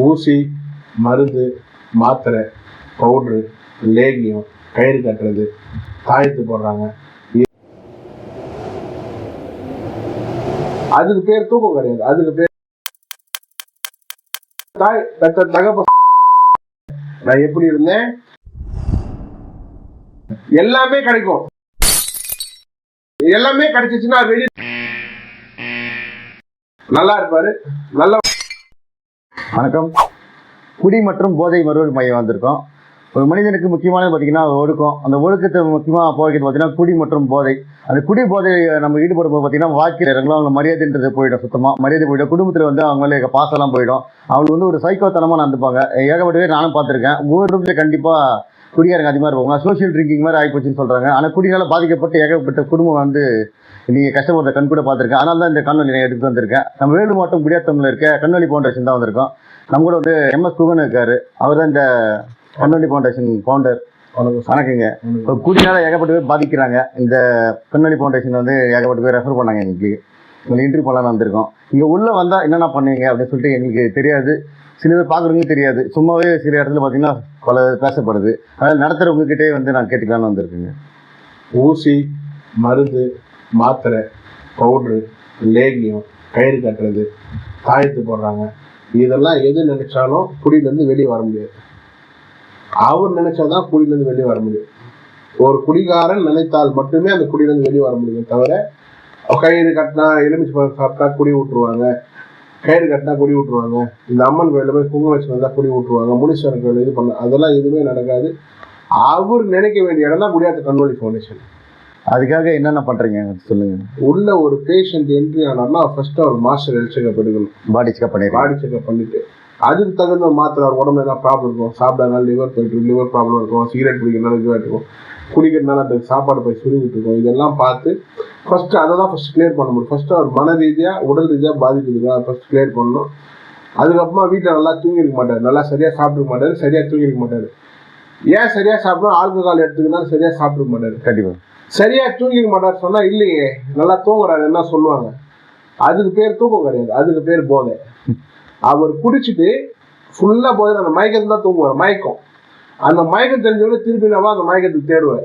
ஊசி மருந்து மாத்திரை பவுட்ரு லேகியம் கயிறு கட்டுறது தாயத்து போடுறாங்க. அதுக்கு பேர் தூக்கம் கிடையாது. அதுக்கு பேர் தாய் பெத்த தகப்ப நான் எப்படி இருந்தேன்? எல்லாமே கிடைக்கும். எல்லாமே கிடைச்சிச்சுன்னா வெளியே நல்லா இருப்பாரு. நல்லா வணக்கம். குடி மற்றும் போதை மறுவல் மையம் வந்திருக்கோம். ஒரு மனிதனுக்கு முக்கியமானது பார்த்தீங்கன்னா ஒழுக்கம். அந்த ஒழுக்கத்தை முக்கியமாக போகிறது பார்த்தீங்கன்னா குடி மற்றும் போதை. அந்த குடி போதை நம்ம ஈடுபடும் போது பார்த்தீங்கன்னா வாழ்க்கையில் இறங்கலாம் அவங்க மரியாதைன்றது போயிடும் சுத்தமாக மரியாதை போயிடும். குடும்பத்தில் வந்து அவங்களே பாசம்லாம் போயிடும். அவங்களுக்கு வந்து ஒரு சைக்கோத்தனமாக நடந்துப்பாங்க. ஏகப்பட்ட பேர் நானும் பார்த்துருக்கேன். ஒவ்வொரு குடும்பத்தில் கண்டிப்பாக குடியாரங்க அதிகமாக இருப்பாங்க. சோஷியல் ட்ரிங்கிங் மாதிரி ஆகிப்போச்சுன்னு சொல்கிறாங்க ஆனால் குடியால பாதிக்கப்பட்டு ஏகப்பட்ட குடும்பம் வந்து நீங்கள் கஷ்டப்படுற கண் கூட பார்த்துருக்கேன். அதனால தான் இந்த கண்ணொலி நான் எடுத்து வந்திருக்கேன். நம்ம வேலு மாவட்டம் குடியாத்தமில் இருக்க கண்ணொலி ஃபவுண்டேஷன் தான் வந்திருக்கோம். நம்ம கூட வந்து எம்எஸ் குகன் இருக்காரு. அவர் தான் இந்த கண்ணொலி ஃபவுண்டேஷன் ஃபவுண்டர் வணக்கங்க. இப்போ குடினால ஏகப்பட்ட பேர் பாதிக்கிறாங்க. இந்த கண்ணொலி ஃபவுண்டேஷன் வந்து ஏகப்பட்ட பேர் ரெஃபர் பண்ணாங்க இன்னைக்கு உங்களை இன்டர்வியூ பண்ணலாம்னு வந்திருக்கோம். இங்கே உள்ளே வந்தால் என்னென்ன பண்ணுவீங்க அப்படின்னு சொல்லிட்டு எங்களுக்கு தெரியாது. சில பேர் பார்க்குறவங்க தெரியாது. சும்மாவே சில இடத்துல பார்த்தீங்கன்னா பல பேசப்படுது. அதனால் நடத்துகிறவங்க கிட்டே வந்து நான் கேட்டுக்கலாம்னு வந்திருக்குங்க. ஊசி மருந்து மாத்திரை பவுட்ரு லேகியம் கயிறு கட்டுறது தாயத்து போடுறாங்க. இதெல்லாம் எது நினைச்சாலும் குடியிலேருந்து வெளியே வர முடியாது. அவர் நினைச்சாதான் குடியிலேருந்து வெளியே வர முடியும். ஒரு குடிகாரன் நினைத்தால் மட்டுமே அந்த குடியிலேருந்து வெளியே வர முடியும் தவிர கயிறு கட்டினா எலுமிச்சை பழம் சாப்பிட்டா குடி விட்டுருவாங்க கயிறு கட்டினா குடி விட்டுருவாங்க இந்த அம்மன் கோயிலில் போய் குங்குமம் வச்சு வந்தால் குடி விட்டுருவாங்க முனீஸ்வரன் கோயில் இது பண்ண அதெல்லாம் எதுவுமே நடக்காது. அவர் நினைக்க வேண்டிய இடம் தான் குடியாத்த கண்ணொலி ஃபவுண்டேஷன் அதுக்காக என்னென்ன பண்ணுறீங்க சொல்லுங்க. உள்ள ஒரு பேஷண்ட் என்ட்ரி ஆனார்னா ஃபர்ஸ்ட் அவர் மாஸ்டர் ஹெல்த் செக்அப் எடுக்கணும். பாடி செக்அப் பண்ணிடுறேன் பாடி செக்அப் பண்ணிட்டு அதுக்கு தகுந்த மாத்திரை அவர் உடம்புல என்ன ப்ராப்ளம் இருக்கும் சாப்பிடாதனால லிவர் போயிட்டு லிவர் ப்ராப்ளம் இருக்கும் சிகரெட் பிடிக்கிறதுனால இதுவாக இருக்கும் குடிக்கிறதுனால அந்த சாப்பாடு போய் சுருங்கிட்டு இருக்கும். இதெல்லாம் பார்த்து ஃபர்ஸ்ட் அதை தான் ஃபர்ஸ்ட் கிளியர் பண்ண முடியும். ஃபர்ஸ்ட் அவர் மன ரீதியாக உடல் ரீதியாக பாதிக்குதுங்களா அதை ஃபர்ஸ்ட் கிளியர் பண்ணணும். அதுக்கப்புறமா வீட்டில் நல்லா தூங்கிருக்க மாட்டார். நல்லா சரியாக சாப்பிட்டுருக்க மாட்டார். சரியாக தூங்கிருக்க மாட்டார். ஏன் சரியாக சாப்பிடணும்? ஆல்கஹால் எடுத்துக்கினாலும் சரியாக சாப்பிட்டுருக்க மாட்டார். கண்டிப்பாக சரியா தூங்கிக்க மாட்டார் சொன்னா இல்லையே நல்லா தூங்குறாரு என்ன சொல்லுவாங்க? அதுக்கு பேர் தூக்கம் கிடையாது. அதுக்கு பேர் போதை. அவர் குடிச்சிட்டு ஃபுல்லா போதை அந்த மயக்கத்துல தான் தூங்குவார். மயக்கம். அந்த மயக்கம் தெரிஞ்சவங்க திருப்பி நம்ம அந்த மயக்கத்துக்கு தேடுவார்.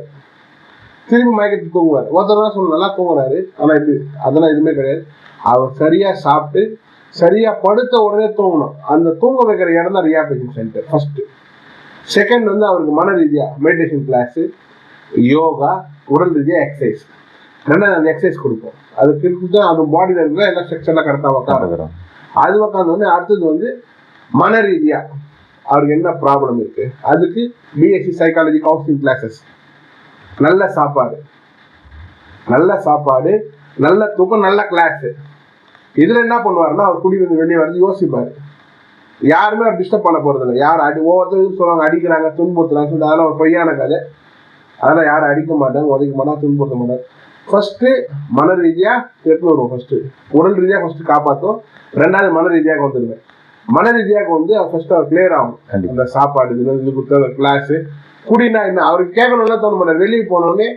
திருப்பி மயக்கத்துக்கு தூங்குவார். ஒருத்தர் சொல்ல நல்லா தூங்குறாரு. ஆனா இப்படி அதெல்லாம் எதுவுமே கிடையாது. அவர் சரியா சாப்பிட்டு சரியா படுத்த உடனே தூங்கணும். அந்த தூங்க வைக்கிற இடம் தான் ரியாபிலிட்டேஷன் சென்டர் ஃபர்ஸ்ட் செகண்ட் வந்து அவருக்கு மன ரீதியா மெடிடேஷன் கிளாஸ் யோகா உடல் ரீதியாக எக்ஸசைஸ் ரெண்டாவது அந்த எக்ஸசைஸ் கொடுப்போம். அது கொடுத்து அந்த பாடியில் இருக்கிற எல்லா ஸ்ட்ரக்சர்லாம் கரெக்டாக உட்காந்து பார்த்துக்கிறோம் அது உட்காந்து வந்து அடுத்தது வந்து மன ரீதியா அவருக்கு என்ன ப்ராப்ளம் இருக்கு? அதுக்கு பிஎஸ்சி சைக்காலஜி கவுன்சிலிங் கிளாஸஸ் நல்ல சாப்பாடு. நல்ல சாப்பாடு நல்ல தூக்கம் நல்ல கிளாஸ் இதுல என்ன பண்ணுவாருன்னா அவர் குடி வந்து வெளியே வந்து யோசிப்பாரு. யாருமே அவர் டிஸ்டர்ப் பண்ண போறது இல்லை யார் அடி ஒவ்வொருத்தரும் சொல்லுவாங்க? அடிக்கிறாங்க துன்புறுத்துறாங்க. சொல்லிட்டு அதெல்லாம் ஒரு பொய்யான கதை. அதெல்லாம் யாரும் அடிக்க மாட்டாங்க உதைக்க மாட்டாங்க துன்புறுத்த மாட்டாங்க. ஃபர்ஸ்ட் மன ரீதியா எடுத்து வருவோம் ஃபர்ஸ்ட் உடல் ரீதியா ஃபர்ஸ்ட் காப்பாற்றும் ரெண்டாவது மன ரீதியாக வந்துடுவேன். மன ரீதியாக வந்து ஃபர்ஸ்ட் அவர் கிளியர் ஆகும். அந்த சாப்பாடு இது இது கொடுத்து அந்த கிளாஸ் குடினா என்ன? அவருக்கு கேட்கணும்னா தோண மாட்டார் வெளியே போனோடனே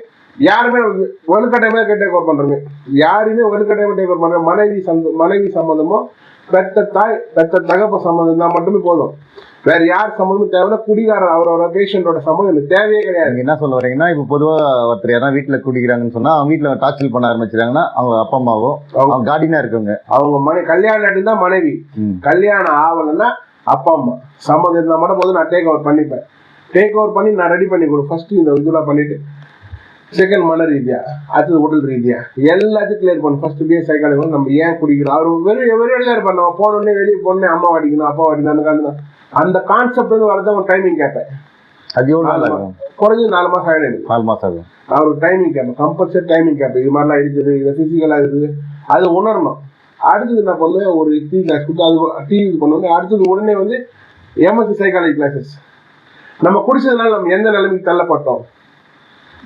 யாருமே வலுக்கட்டாயமா டேக் ஓவர் பண்றோமே யாருமே வலுக்கட்டாயமா டேக் ஓவர் பண்ற மனைவி சந்த மனைவி சம்மந்தமோ பெத்த தாய் பெத்த தகப்ப சம்மந்தம் தான் மட்டுமே போதும். வேற யார் சம்மந்தமும் தேவையில்ல. குடிகாரர் அவரோட பேஷண்டோட சம்மந்தம் எனக்கு தேவையே கிடையாது. என்ன சொல்ல வரீங்கன்னா இப்போ பொதுவாக ஒருத்தர் யாரா வீட்டில் குடிக்கிறாங்கன்னு சொன்னா அவங்க வீட்டில் டார்ச்சல் பண்ண ஆரம்பிச்சிட்டாங்கன்னா அவங்க அப்பா அம்மாவோ அவங்க கார்டினா இருக்கவங்க. அவங்க மனை கல்யாணம் தான் மனைவி. கல்யாணம் ஆகலைன்னா அப்பா அம்மா. சம்மந்தம் இருந்தால் மட்டும் போது நான் டேக் ஓவர் பண்ணிப்பேன். டேக் ஓவர் பண்ணி நான் ரெடி பண்ணி கொடு. ஃபர்ஸ்ட் இந்த இதெல்லாம் பண்ணிட்டு செகண்ட் மன ரீதியா அடுத்தது உடல் ரீதியா எல்லாத்தையும் கிளியர் பண்ணு. ஃபர்ஸ்ட் பிஏ சைக்காலஜி நம்ம ஏன் குடிக்கிறோம்? அவர் வெறும் வெறும் எழுதாரு பண்ண போனோடனே வெளியே போனே அம்மா அடிக்கணும் அப்பா அடிக்கணும் அந்த அந்த கான்செப்ட் வந்து வரதான் ஒரு டைமிங் கேட்பேன் அது குறைஞ்சது நாலு மாசம் ஆகிடும் நாலு மாசம் ஆகும். அவருக்கு டைமிங் கேட்பேன் கம்பல்சரி டைமிங் கேட்பேன் இது மாதிரிலாம் இருக்குது இது ஃபிசிக்கலாக இருக்குது. அது உணரணும். அடுத்தது என்ன பண்ணுவேன் ஒரு டீ கிளாஸ் கொடுத்து அது டீ இது பண்ணுவேன் அடுத்தது உடனே வந்து எம்எஸ்சி சைக்காலஜி கிளாஸஸ் நம்ம குடிச்சதுனால நம்ம எந்த நிலைமைக்கு தள்ளப்பட்டோம்?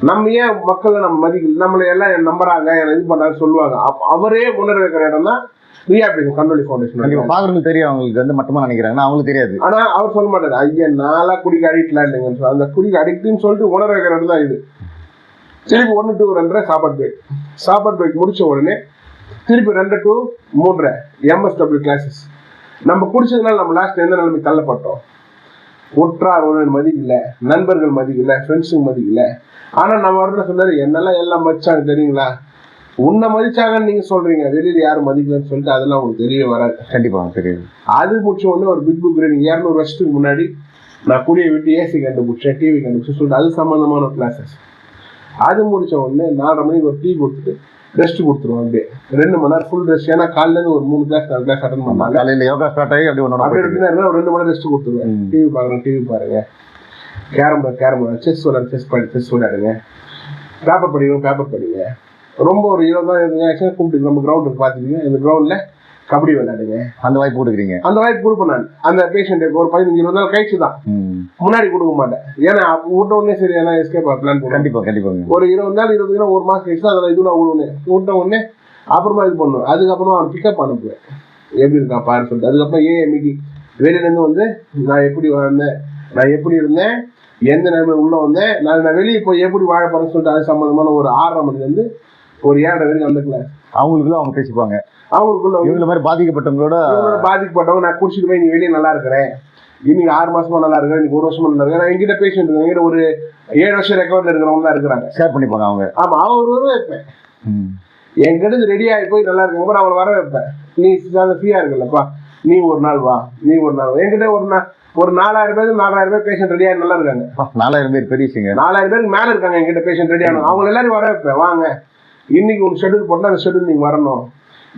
நம்ம ஏன் மக்களை நம்ம மதிக்கல நம்மளை எல்லாம் நம்புறாங்க என்ன இது பண்றாங்க சொல்லுவாங்க? அவரே உணர வைக்கிற இடம் தான் ரீஹாபிலிட்டேஷன் கண்ணொலி ஃபவுண்டேஷன் பாக்குறவங்களுக்கு தெரியும் அவங்களுக்கு வந்து மட்டமா நினைக்கிறாங்கன்னா. அவங்களுக்கு தெரியாது. ஆனா அவர் சொல்ல மாட்டாரு. ஐயா நாளா குடிக்க அடிக்ட்லாம் இல்லைங்கன்னு சொல்லி அந்த குடிக்க அடிக்ட்னு சொல்லிட்டு உணர வைக்கிற இடம் தான் இது. திருப்பி ஒன்று டூ ரெண்டரை சாப்பாடு பிரேக் சாப்பாடு பிரேக் முடிச்ச உடனே திருப்பி ரெண்டு டு மூன்றரை எம்எஸ்டபிள்யூ கிளாஸஸ் நம்ம குடிச்சதுனால நம்ம லாஸ்ட் எந்த நிலைமை தள்ளப்பட்டோம்? உற்றார் ஒரு மதிக்கல நண்பர்கள் மதிக்கல ஃப்ரெண்ட்ஸுங்க மதிக்கல ஆனா நம்ம வரல சொன்னாரு என்னெல்லாம் எல்லாம் மதிச்சாங்க தெரியுங்களா? உன்னை மதிச்சாங்கன்னு நீங்க சொல்றீங்க வெளியில யாரும் மதிக்கலன்னு சொல்லிட்டு அதெல்லாம் உங்களுக்கு தெரிய வராது. கண்டிப்பாக தெரியுது அது முடிச்ச உடனே ஒரு பிக் புக் ரீடிங் இரநூறு வருஷத்துக்கு முன்னாடி நான் குடியை விட்டு ஏசி கண்டுபிடிச்சேன் டிவி கண்டுபிடிச்சேன் சொல்லிட்டு அது சம்மந்தமான கிளாஸஸ் அது முடிச்ச உடனே நாலரை மணிக்கு ஒரு டீ கொடுத்துட்டு ரெஸ்ட் கொடுத்துருவோம் அப்படியே. ரெண்டு மணி நேரம் ஃபுல் ரெஸ்ட் ஏன்னா காலையில ஒரு மூணு கிளாஸ் நாலு கிளாஸ் அட்டன் பண்ணாங்க. காலையில் யோகா ஸ்டார்ட் ஆகி அப்படி ஒன்றோட அப்படி இருந்தா ஒரு ரெண்டு மணி நேரம் ரெஸ்ட் கொடுத்துருவேன். டிவி பாருங்க டிவி பாருங்க. கேரம் கேரம் செஸ் விளையாடு செஸ் பண்ணி செஸ் விளையாடுங்க. பேப்பர் படிக்கணும் பேப்பர் படிங்க. ரொம்ப ஒரு இருபது நாள் இருபது ஆக்சுவலாக கூப்பிட்டு நம்ம கிரவுண்ட் பார்த்துக்கீங்க இந்த கிரவுண்டில் கபடி விளையாடுங்க. அந்த வாய்ப்பு கொடுக்குறீங்க? அந்த வாய்ப்பு கொடுப்பேன் நான். அந்த பேஷண்ட் ஒரு பதினஞ்சு இருபது நாள் கழிச்சு தான். முன்னாடி கொடுக்க மாட்டேன். ஏன்னா விட்ட உடனே சரி ஏன்னா எஸ்கேப் பிளான் பண்ணுவேன் கண்டிப்பாக கண்டிப்பாங்க. ஒரு இருபது நாள் இருபது நாள் ஒரு மாசம் கழிச்சு அதில் இது நான் விடுவேன். விட்ட உடனே அப்புறமா இது பண்ணுவேன். அதுக்கப்புறமா அவன் பிக்கப் அனுப்புவேன். எப்படி இருக்கா பாரு சொல்லிட்டு. அதுக்கப்புறம் ஏன் மீட்டிங் வெளியிலேருந்து வந்து நான் எப்படி வாழ்ந்தேன் நான் எப்படி இருந்தேன் எந்த நிலைமை உள்ள வந்தேன் நான் நான் வெளியே போய் எப்படி வாழ போறேன்னு சொல்லிட்டு அது சம்மந்தமான ஒரு ஆறரை மணிலேருந்து ஒரு ஏழரை வரைக்கும் அந்த கிளாஸ் அவங்களுக்குள்ள அவங்க பேசிப்பாங்க. அவங்களுக்குள்ள இவங்கள மாதிரி பாதிக்கப்பட்டவங்களோட பாதிக்கப்பட்டவங்க நான் குடிச்சிட்டு போய் நீ வெளியே நல்லா இருக்கிறேன். இன்னைக்கு ஆறு மாசமா நல்லா இருக்கிறேன் இன்னைக்கு ஒரு வருஷமா நல்லா இருக்கிறேன். என்கிட்ட பேஷண்ட் இருக்கு என்கிட்ட ஒரு ஏழு வருஷம் ரெக்கவர்ல இருக்கிறவங்க தான் இருக்கிறாங்க. ஷேர் பண்ணிப்பாங்க அவங்க. ஆமா அவர் வர வைப்பேன். ம். என்கிட்ட ரெடி ஆகி போய் நல்லா இருக்க அப்புறம் அவரை வர வைப்பேன். நீ ஃப்ரீயா இருக்கலப்பா நீ ஒரு நாள் வா. நீ ஒரு நாள். என்கிட்ட ஒரு நாள் ஒரு நாலாயிரம் பேர் நாலாயிரம் பேர் பேஷண்ட் ரெடியா நல்லா இருக்காங்க. நாலாயிரம் பேர் பெரிய நாலாயிரம் பேருக்கு மேல இருக்காங்க என்கிட்ட பேஷண்ட் ரெடியான அவங்க எல்லாரும் வர வைப்பேன். வாங்க. இன்னைக்கு உங்க ஷெட்யூல் போட்டா அந்த ஷெட்யூல் நீங்க வரணும்.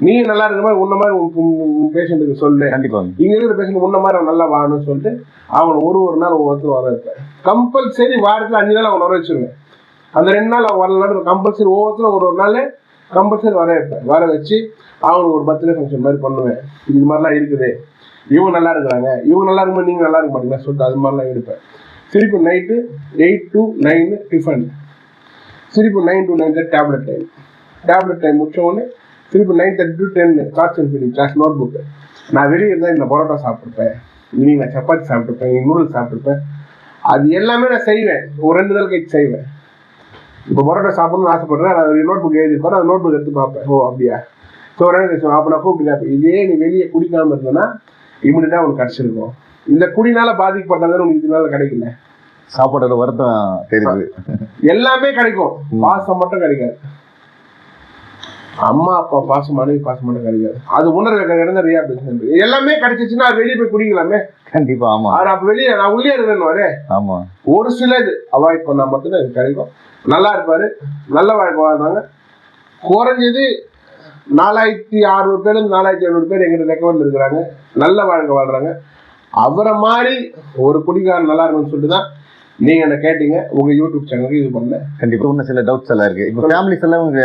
நீ நல்லா இருக்கிற மாதிரி உன்ன மாதிரி உன் பேஷண்ட்டுக்கு சொல்லு. கண்டிப்பாங்க இங்க இருக்கிற பேஷண்ட் முன்ன மாதிரி அவன் நல்லா வாழணும்னு சொல்லிட்டு அவனை ஒரு ஒரு நாள் ஒவ்வொருத்தரும் வர வைப்பேன் கம்பல்சரி வாரத்துல அஞ்சு நாள் அவனை வர வச்சிருவேன். அந்த ரெண்டு நாள் அவன் வரலாம் கம்பல்சரி ஒவ்வொருத்தரும் ஒரு ஒரு நாள் கம்பல்சரி வர வைப்பேன். வர வச்சு அவனுக்கு ஒரு பர்த்டே ஃபங்க்ஷன் மாதிரி பண்ணுவேன். இது மாதிரிலாம் இருக்குது. இவங்க நல்லா இருக்கிறாங்க. இவங்க நல்லா இருக்கும்போது நீங்க நல்லா இருக்க மாட்டீங்களா சொல்லிட்டு அது மாதிரிலாம் எடுப்பேன். திருப்பி night eight to nine tiffin திருப்பி nine to nine tablet time tablet time முடிச்ச உடனே திருப்பி nine thirty to ten cards and feeling class note book நான் வெளியே இருந்தால் இந்த பரோட்டா சாப்பிட்ருப்பேன் இன்னைக்கு நான் சப்பாத்தி சாப்பிட்ருப்பேன் இன்னைக்கு நூடுல்ஸ் சாப்பிட்ருப்பேன் அது எல்லாமே நான் செய்வேன். ஒரு ரெண்டு நாள் கழிச்சு செய்வேன். இப்போ பரோட்டா சாப்பிடணும்னு ஆசைப்படுறேன். அது நோட் புக் எழுதிப்பாரு அந்த நோட் புக் எடுத்து பார்ப்பேன். ஓ அப்படியா? ஸோ ரெண்டு அப்போ நான் கூப்பிட்டு இதே நீ வெளியே குடிக்காமல் இருந்தேன்னா இம்மிடியாக உனக்கு கிடச்சிருக்கும். இந்த குடினால பாதிக்கப்பட்டது உனக்கு இதனால கிடைக்கல சாப்பாடோட வருத்தம் தெரியுது. எல்லாமே கிடைக்கும். பாசம் மட்டும் கிடைக்காது. அம்மா அப்பா பாசம் மனைவி பாசம் மட்டும் கிடைக்காது. அது உணர்வு ரீஹாபிலிட்டேஷன் எல்லாமே கிடைச்சிச்சுன்னா வெளியே போய் குடிக்கலாமே? கண்டிப்பா ஆமா. அவர் அப்ப வெளியே நான் உள்ளே இருக்கிறேன்னு வரேன். ஆமா. ஒரு சிலது அவாய்ட் பண்ணா மட்டும்தான் இது கிடைக்கும். நல்லா இருப்பாரு. நல்ல வாழ்க்கை வாழ்ந்தாங்க. குறைஞ்சது நாலாயிரத்தி அறுநூறு பேர் நாலாயிரத்தி ஐநூறு பேர் எங்கிட்ட ரெக்கமெண்ட் இருக்கிறாங்க. நல்ல வாழ்க்கை வாழ்றாங்க. அவரை மாதிரி ஒரு குடிகாரன் நல்லா இருக்கும்னு சொல்லிட்டு தான் நீங்க என்ன கேட்டீங்க உங்க யூடியூப் சேனலுக்கு இது பண்ணேன் கண்டிப்பா. இன்னும் சில டவுட்ஸ் எல்லாம் இருக்கு. இப்போ ஃபேமிலிஸ் எல்லாம் உங்க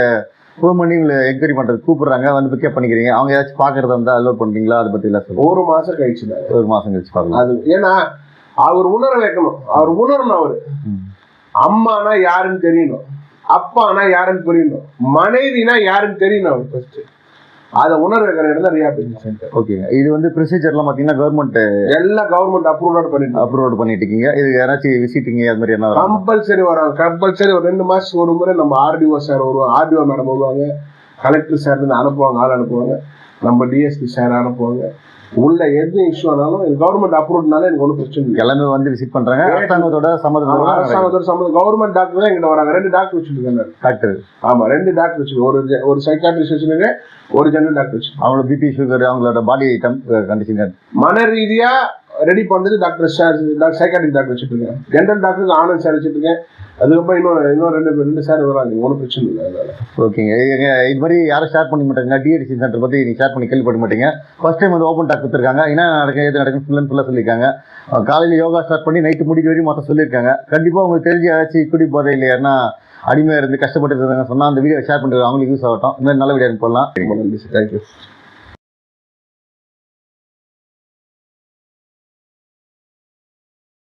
ஃபோன் பண்ணி உங்களை என்கொயரி பண்றது கூப்பிடுறாங்க வந்து பிக்கப் பண்ணிக்கிறீங்க. அவங்க ஏதாச்சும் பாக்குறதா இருந்தா அலோட் பண்றீங்களா? அதை பத்தி எல்லாம் சொல்லுங்க. ஒரு மாசம் கழிச்சு ஒரு மாசம் கழிச்சு பார்க்கலாம் அது ஏன்னா அவர் உணர வைக்கணும் அவர் உணரணும் அவரு. அம்மானா யாருன்னு தெரியணும். அப்பானா யாருன்னு புரியணும். மனைவினா யாருன்னு தெரியணும் அவர் ஃபர்ஸ்ட் அதை உணர வைக்கிற இடம் தான் ரீஹாபிலிட்டேஷன் சென்டர் ஓகேங்க இது வந்து ப்ரொசீஜர்லாம் பார்த்தீங்கன்னா கவர்மெண்ட் எல்லாம் கவர்மெண்ட் அப்ரூவ்ட் பண்ணிட்டு அப்ரூவ் பண்ணிட்டு இருக்கீங்க. இது யாராச்சும் விசிட்டிங் அது மாதிரி என்ன வரும் கம்பல்சரி வராங்க. கம்பல்சரி ஒரு ரெண்டு மாசத்துக்கு ஒரு முறை நம்ம ஆர்டிஓ சார் வருவாங்க. ஆர்டிஓ மேடம் வருவாங்க. கலெக்டர் சார் இருந்து அனுப்புவாங்க ஆள் அனுப்புவாங்க. நம்ம டிஎஸ்பி சார் அனுப்புவாங்க. உள்ள எது இஷ்யூ ஆனாலும் கவர்மெண்ட் அப்ரூவ்ட்னால எனக்கு ஒன்றும் பிரச்சனை இல்லை. எல்லாமே வந்து விசிட் பண்றாங்க. அரசாங்கத்தோட சம்மதத்தோட அரசாங்கத்தோட சம்மந்தம் கவர்மெண்ட் டாக்டர் தான் எங்கிட்ட வராங்க. ரெண்டு டாக்டர் வச்சுருக்காங்க டாக்டர் ஆமா ரெண்டு டாக்டர் வச்சுருக்கேன் ஒரு ஒரு சைக்காட்ரிஸ்ட் வச்சுருக்கேன் ஒரு ஜெனரல் டாக்டர் வச்சுருக்கேன் அவங்களோட பிபி சுகர் அவங்களோட பாடி ஐட்டம் கண்டிஷன் மன ரீதியா ரெடி பண்றது டாக்டர் சார் சைக்காட்ரிக் டாக்டர் வச்சுட்டு இருக்கேன் ஜென்ரல் டாக்டர் ஆனந்த் சார் வச்சுட்டு இருக்கேன் அதுக்கப்புறம் இன்னொரு இன்னும் ரெண்டு ரெண்டு சார் வராங்க. ஒன்றும் பிரச்சனை இல்லை அதனால. ஓகேங்க இது மாதிரி யாரும் ஷேர் பண்ண மாட்டாங்க. டிஎடிசி சென்டர் பத்தி நீங்க ஷேர் பண்ணி கேள்விப்பட மாட்டீங்க. ஃபர்ஸ்ட் டைம் வந்து ஓப்பன் டாக் கொடுத்துருக்காங்க என்ன நடக்கும் எது நடக்கும் ஃபுல் அண்ட் ஃபுல்லாக சொல்லியிருக்காங்க. காலையில யோகா ஸ்டார்ட் பண்ணி நைட்டு முடிக்க வரையும் மொத்தம் சொல்லியிருக்காங்க. கண்டிப்பா உங்களுக்கு தெரிஞ்ச ஏதாச்சும் குடி போதை இல்லை யாருன்னா அடிமையா இருந்து கஷ்டப்பட்டு இருந்தாங்க சொன்னா அந்த வீடியோ ஷேர் பண்ணிருக்காங்க அவங்களுக்கு யூஸ் ஆகட்டும். இந்த மாதிரி நல்ல வீடியோ போடலாம் ரொம்ப நன்றி சார் தேங்க்யூ